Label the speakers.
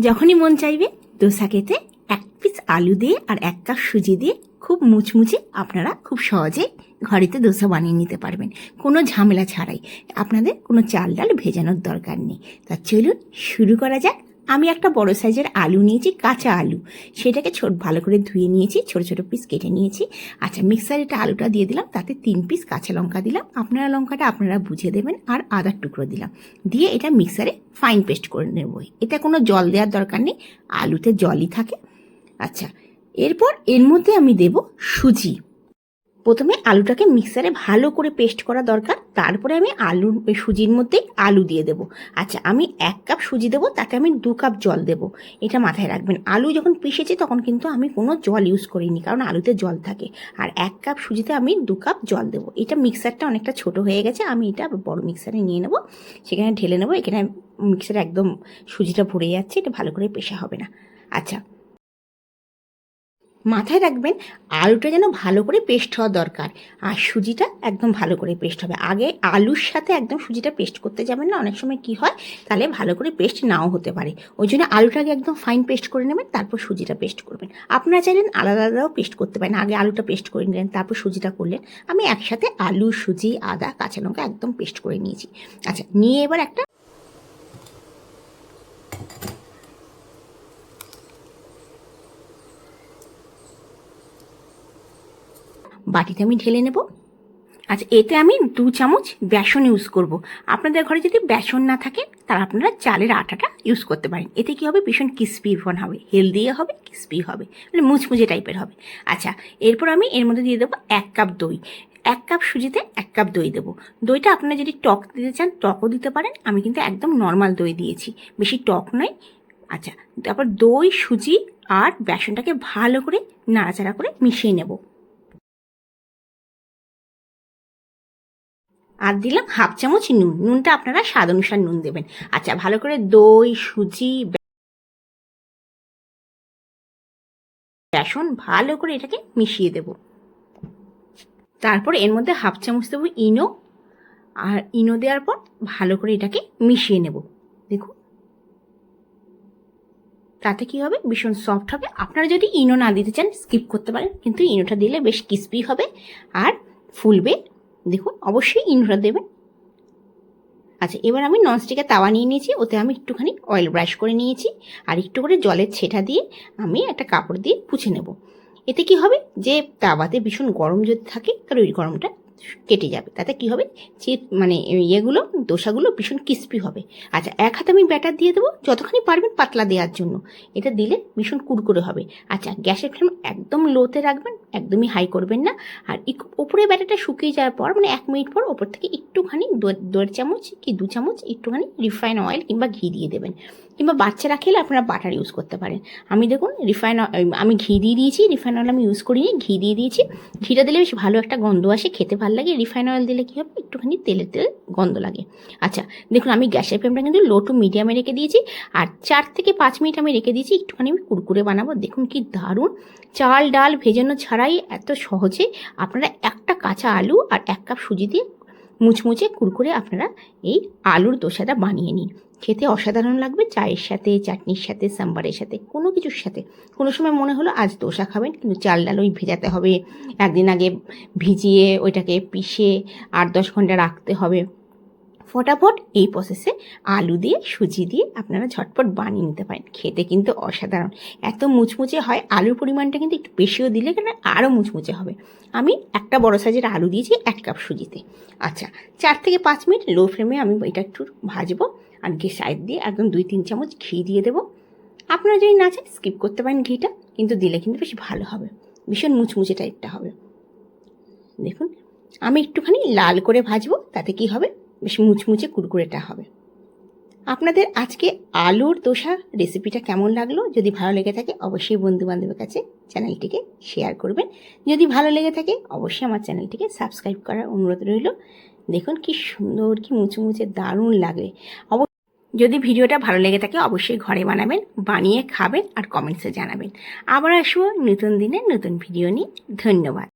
Speaker 1: যখনই মন চাইবে দোসা খেতে এক পিস আলু দিয়ে আর এক কাপ সুজি দিয়ে খুব মুচমুচে আপনারা খুব সহজে ঘরেতে দোসা বানিয়ে নিতে পারবেন। কোনো ঝামেলা ছাড়াই। আপনাদের কোনো চাল ডাল ভেজানোর দরকার নেই। তা চলুন শুরু করা যাক। আমি একটা বড় সাইজের আলু নিয়েছি, কাঁচা আলু। সেটাকে ছোট, ভালো করে ধুয়ে নিয়েছি, ছোট ছোট পিস কেটে নিয়েছি। আচ্ছা মিক্সারে এটা আলুটা দিয়ে দিলাম, তাতে তিন পিস কাঁচা লঙ্কা দিলাম। আপনারা লঙ্কাটা আপনারা বুঝে দেবেন, আর আদার টুকরো দিলাম। দিয়ে এটা মিক্সারে ফাইন পেস্ট করে নেব এটা কোনো জল দেওয়ার দরকার নেই, আলুতে জলই থাকে। আচ্ছা এরপর এর মধ্যে আমি দেব সুজি। প্রথমে আলুটাকে মিক্সারে ভালো করে পেস্ট করা দরকার। তারপরে আমি আলুর সুজির মধ্যেই আলু দিয়ে দেবো। আচ্ছা আমি এক কাপ সুজি দেবো, তাতে আমি দু কাপ জল দেবো। এটা মাথায় রাখবেন, আলু যখন পিষেছি তখন কিন্তু আমি কোনো জল ইউজ করিনি, কারণ আলুতে জল থাকে। আর এক কাপ সুজিতে আমি দু কাপ জল দেবো। এটা মিক্সারটা অনেকটা ছোট হয়ে গেছে, আমি এটা বড় মিক্সারে নিয়ে নেব। সেখানে ঢেলে নেব, এখানে মিক্সারে একদম সুজিটা ভরে যাচ্ছে, এটা ভালো করে পেশা হবে না। আচ্ছা মাথায় রাখবেন, আলুটা যেন ভালো করে পেস্ট হওয়া দরকার। আর সুজিটা একদম ভালো করে পেস্ট হবে। আগে আলুর সাথে একদম সুজিটা পেস্ট করতে যাবেন না। অনেক সময় কি হয়, তাহলে ভালো করে পেস্ট নাও হতে পারে। ওই জন্য আলুটাকে একদম ফাইন পেস্ট করে নেবেন, তারপর সুজিটা পেস্ট করবেন। আপনারা চাইলেন আলাদা আলাদাও পেস্ট করতে পারেন। আগে আলুটা পেস্ট করে নিলেন, তারপর সুজিটা করলেন। আমি একসাথে আলু, সুজি, আদা, কাঁচা লঙ্কা একদম পেস্ট করে নিয়েছি। আচ্ছা নিয়ে এবার একটা বাটিতে আমি ঢেলে নেব। আচ্ছা এতে আমি দু চামচ বেসন ইউজ করব। আপনাদের ঘরে যদি বেসন না থাকে, তাহলে আপনারা চালের আটাটা ইউজ করতে পারেন। এতে কি হবে? ভীষণ ক্রিস্পি ফোন হবে। হেলদিও হবে ক্রিস্পি হবে। মানে মুচমুচে টাইপের হবে। আচ্ছা এরপর আমি এর মধ্যে দিয়ে দেবো এক কাপ দই। এক কাপ সুজিতে এক কাপ দই দেবো। দইটা আপনারা যদি টক দিতে চান, টকও দিতে পারেন। আমি কিন্তু একদম নর্মাল দই দিয়েছি। বেশি টক নয়। আচ্ছা তারপর দই, সুজি আর বেসনটাকে ভালো করে নাড়াচাড়া করে মিশিয়ে নেব। আর দিলাম হাফ চামচ নুন। নুনটা আপনারা স্বাদ অনুসার নুন দেবেন। আচ্ছা ভালো করে দই, সুজি, বেসন ভালো করে এটাকে মিশিয়ে দেব। তারপর এর মধ্যে হাফ চামচ দেবো ইনো। আর ইনো দেওয়ার পর ভালো করে এটাকে মিশিয়ে নেব। দেখুন। তাতে কি হবে? ভীষণ সফট হবে। আপনারা যদি ইনো না দিতে চান স্কিপ করতে পারেন। কিন্তু ইনোটা দিলে বেশ ক্রিস্পি হবে আর ফুলবে। দেখুন, অবশ্যই ইনোটা দেবেন। আচ্ছা এবার আমি ননস্টিকের তাওয়া নিয়ে নিয়েছি, ওতে আমি একটুখানি অয়েল ব্রাশ করে নিয়েছি, আর একটু করে জলের ছেটা দিয়ে আমি একটা কাপড় দিয়ে পুছে নেব। এতে কি হবে? যে তাওয়াতে ভীষণ গরম যদি থাকে, তাহলে ওই গরমটা কেটে যাবে। তাতে কি হবে? যে মানে ইয়েগুলো, দোসাগুলো ভীষণ ক্রিস্পি হবে। আচ্ছা এক হাতে আমি ব্যাটার দিয়ে দেবো যতখানি পারবেন পাতলা দেওয়ার জন্য। এটা দিলে ভীষণ কুড়কুড়ে হবে। আচ্ছা গ্যাসের ফ্লেম একদম লোতে রাখবেন, একদমই হাই করবেন না। আর উপরে ব্যাটারটা শুকিয়ে যাওয়ার পর মানে এক মিনিট পর ওপর থেকে একটুখানি দেড় চামচ কি দু চামচ একটুখানি রিফাইন অয়েল কিংবা ঘি দিয়ে দেবেন। কিংবা বাচ্চারা খেলে আপনারা বাটার ইউজ করতে পারেন। আমি দেখুন রিফাইন আমি ঘি দিয়ে দিয়েছি রিফাইন অয়েল আমি ইউজ করিনি, ঘি দিয়ে দিয়েছি। ঘিটা দিলে বেশ ভালো একটা গন্ধ আসে, খেতে ভালো লাগে। রিফাইন অয়েল দিলে কী হবে? একটুখানি তেলের তেল গন্ধ লাগে। আচ্ছা দেখুন আমি গ্যাসের ফ্লেমটা কিন্তু লো টু মিডিয়ামে রেখে দিয়েছি। আর চার থেকে পাঁচ মিনিট আমি রেখে দিয়েছি, একটুখানি আমি কুরকুরে বানাবো। দেখুন কি দারুণ! চাল, ডাল ভেজানো ছাড়াই এত সহজে আপনারা একটা কাঁচা আলু আর এক কাপ সুজি দিয়ে মুচমুচে কুরকুরে আপনারা এই আলুর দোসাটা বানিয়ে নিন। খেতে অসাধারণ লাগবে, চায়ের সাথে, চাটনির সাথে, সাম্বারের সাথে, কোনো কিছুর সাথে। কোনো সময় মনে হলো আজ দোসা খাবেন, কিন্তু চাল ডাল ওই ভেজাতে হবে। একদিন আগে ভিজিয়ে ওইটাকে পিষে আট দশ ঘণ্টা রাখতে হবে। ফটাফট এই প্রসেসে আলু দিয়ে, সুজি দিয়ে আপনারা ঝটপট বানিয়ে নিতে পারেন। খেতে কিন্তু অসাধারণ। এত মুচমুচে হয়, আলুর পরিমাণটা কিন্তু একটু বেশিও দিলে কেন আরও মুচমুচে হবে। আমি একটা বড় সাইজের আলু দিয়েছি এক কাপ সুজিতে। আচ্ছা চার থেকে পাঁচ মিনিট লো ফ্লেমে আমি এটা একটু ভাজবো। আর ঘি সাইড দিয়ে একদম দুই তিন চামচ ঘি দিয়ে দেবো। আপনারা যদি না চান স্কিপ করতে পারেন ঘিটা, কিন্তু দিলে কিন্তু বেশ ভালো হবে। ভীষণ মুচমুচে টাইপটা হবে। দেখুন, আমি একটুখানি লাল করে ভাজবো, তাতে কি হবে? বেশ মুচমুচে কুরকুরেটা হবে। আপনাদের আজকে আলুর দোসা রেসিপিটা কেমন লাগল? যদি ভালো লেগে থাকে, অবশ্যই বন্ধু বান্ধবের কাছে চ্যানেলটিকে শেয়ার করবেন। যদি ভালো লেগে থাকে, অবশ্যই আমার চ্যানেলটিকে সাবস্ক্রাইব করার অনুরোধ রইল। দেখুন, কি সুন্দর, কি মুচমুচে, দারুণ লাগে অব যদি ভিডিওটা ভালো লেগে থাকে, অবশ্যই ঘরে বানাবেন, বানিয়ে খাবেন আর কমেন্টসে জানাবেন। আবার আসব নতুন দিনে নতুন ভিডিও নিয়ে। ধন্যবাদ।